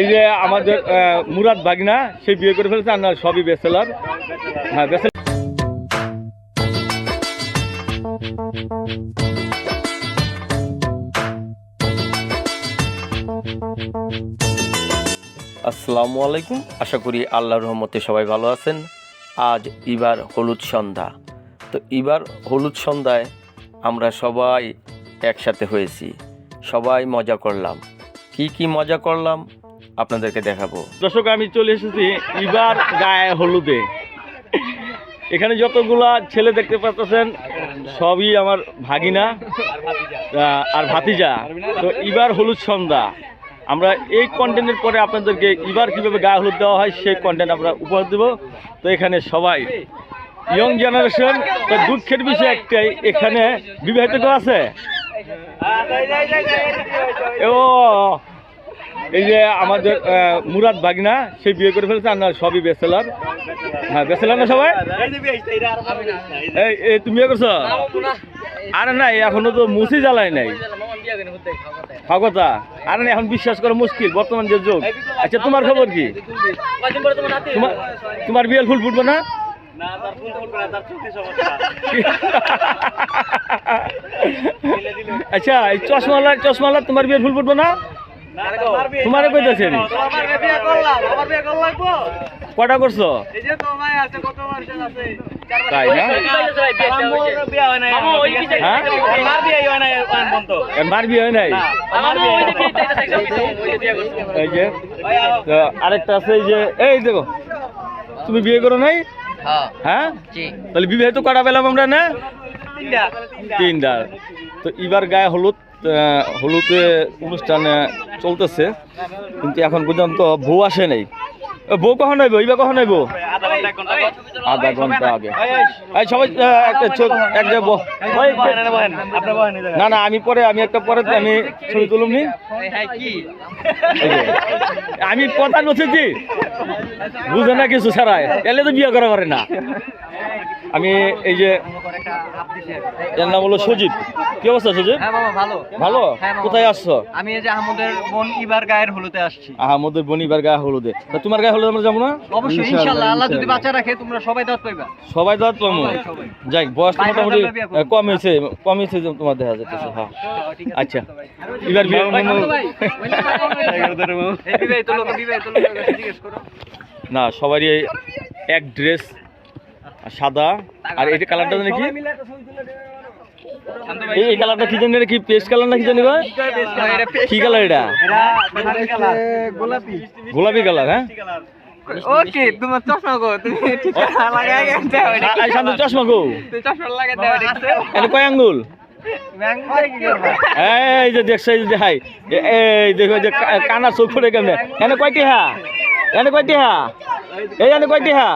এই যে আমাদের মুরাদ বাগনা সে বিয়ে করে ফেলেছে, আর না, সবই বেসেলার হ্যাঁ আসসালামু আলাইকুম। আশা করি আল্লাহর রহমতে সবাই ভালো আছেন। আজ ইবার হলুদ সন্ধ্যা। তো ইবার হলুদ সন্ধ্যায় আমরা সবাই একসাথে হয়েছি। সবাই মজা করলাম। কি কি মজা করলাম? আপনাদেরকে দেখাবো। দর্শক, আমি চলে এসেছি এবার গায়ে হলুদে। এখানে যতগুলা ছেলে দেখতে পাচ্ছেন, সবই আমার ভাগিনা আর ভাতিজা। তো এবার হলুদ সন্ধ্যা। আমরা এই কন্টেন্টের পরে আপনাদেরকে এবার কীভাবে গায়ে হলুদ দেওয়া হয়, সেই কন্টেন্ট আমরা উপহার দেব। তো এখানে সবাই ইয়ং জেনারেশন তো দুঃখের বিষয় একটাই, এখানে বিবাহিত আছে? ও, এই যে আমাদের মুরাদ বাগনা সে বিয়ে করে ফেলেছে আর না সবই বেসেলার হ্যাঁ বেসেলার না সবাই? এই তুমি করছ? আরে নাই এখনও তো মুসি জ্বালায় নাই। আরে এখন বিশ্বাস করা মুশকিল, বর্তমান যে যুগ। আচ্ছা তোমার খবর কি? তোমার বিয়ের ফুল ফুটবো না? আচ্ছা এই চশমালা চশমালা তোমার বিয়ের ফুল ফুটবো না? তোমারে কইতাছে কটা করছ? তাই না? হ্যাঁ মার বিয়ে হয় নাই আরেকটা আছে এই যে এই দেখো তুমি বিয়ে করো নাই? হ্যাঁ। তাহলে বিবাহিত কটা পেলাম আমরা না? তিনটা তো এবার গায়ে হলুদ আহ, হলুদে অনুষ্ঠানে চলতেছে। কিন্তু এখন পর্যন্ত বউ আসে নাই। বউ কখন আইব এবার কখন আইব আধা ঘণ্টা আগে সবাই একটা এক না না আমি পরে আমি একটা পরে আমি ছবি তুলুম নি আমি প্রধান বসেছি বুঝে না কিছু ছাড়ায় এলে তো বিয়ে করা করে না আমি এই যে এর নাম হলো সজিব কি অবস্থা সজিব হ্যাঁ বাবা ভালো। ভালো? হ্যাঁ, কোথায় আসছো? আমি এই যে আহমদের বোন ইবার গায়ের হলুতে আসছি। আহমদের বনিবার গায়ে হলুদে। তা তোমার গায়ে হলুদ আমরা যাব না? অবশ্যই ইনশাআল্লাহ আল্লাহ যদি বাঁচা রাখে তোমরা সবাই দাওয়াত পাইবা। সবাই দাঁত পাবো। যাই বয়স মোটামুটি কম হয়েছে কম হয়েছে তোমার দেখা যাচ্ছে হ্যাঁ। আচ্ছা। এবার বিয়ে না সবারই এই এক ড্রেস সাদা? আর এটা কালারটা জানি কি? এই এই কালারটা কি জানি কি পেস্ট কালার না কি জানি ভাই কি কালার এটা? গোলাপি গোলাপি কালার হ্যাঁ? ওকে তোমার চশমা গো তুমি লাগাই গেছে আই শান্ত চশমা গো। তুমি চশমা লাগাই দাও এটা কয় আঙ্গুল? এই যে দেখছ এই যে হাই। এই দেখো যে কানা চোখ ফুটে কেমনে? এনে কয়টি হা এনে কয়টি হা এই এনে কয়টি হা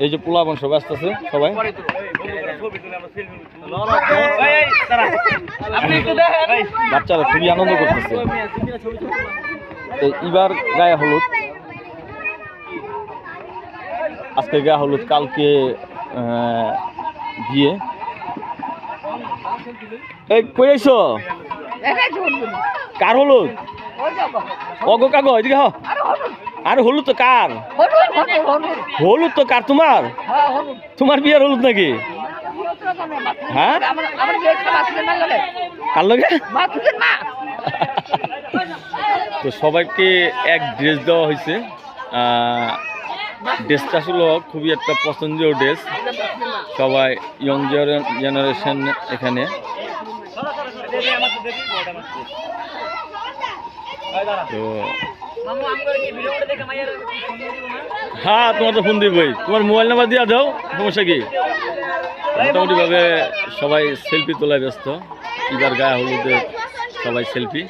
এই যে পোলা বংশ ব্যস্ত আছে সবাই আপনি একটু দেখেন বাচ্চারা খুবই আনন্দ করতেছে তো এবার গায়ে হলুদ আজকে গায়ে হলুদ কালকে আহ, বিয়ে এই কই আইছো কার হলুদ? অগো কাগো এদিকে হ আর হলুদ। তো কার? হলুদ তো কার তোমার? তোমার বিয়ের হলুদ নাকি? হ্যাঁ? কার লগে? তো সবাইকে এক ড্রেস দেওয়া হয়েছে। ড্রেসটা আসলে খুবই একটা পছন্দীয় ড্রেস। সবাই ইয়ং জেনারেশন এখানে। তো হ্যাঁ তোমার তো ফোন দিবই। তোমার মোবাইল নাম্বার দিয়ে দাও, সমস্যা কি? মোটামুটিভাবে সবাই সেলফি তোলায় ব্যস্ত। এবার গায়ে হলুদে সবাই সেলফি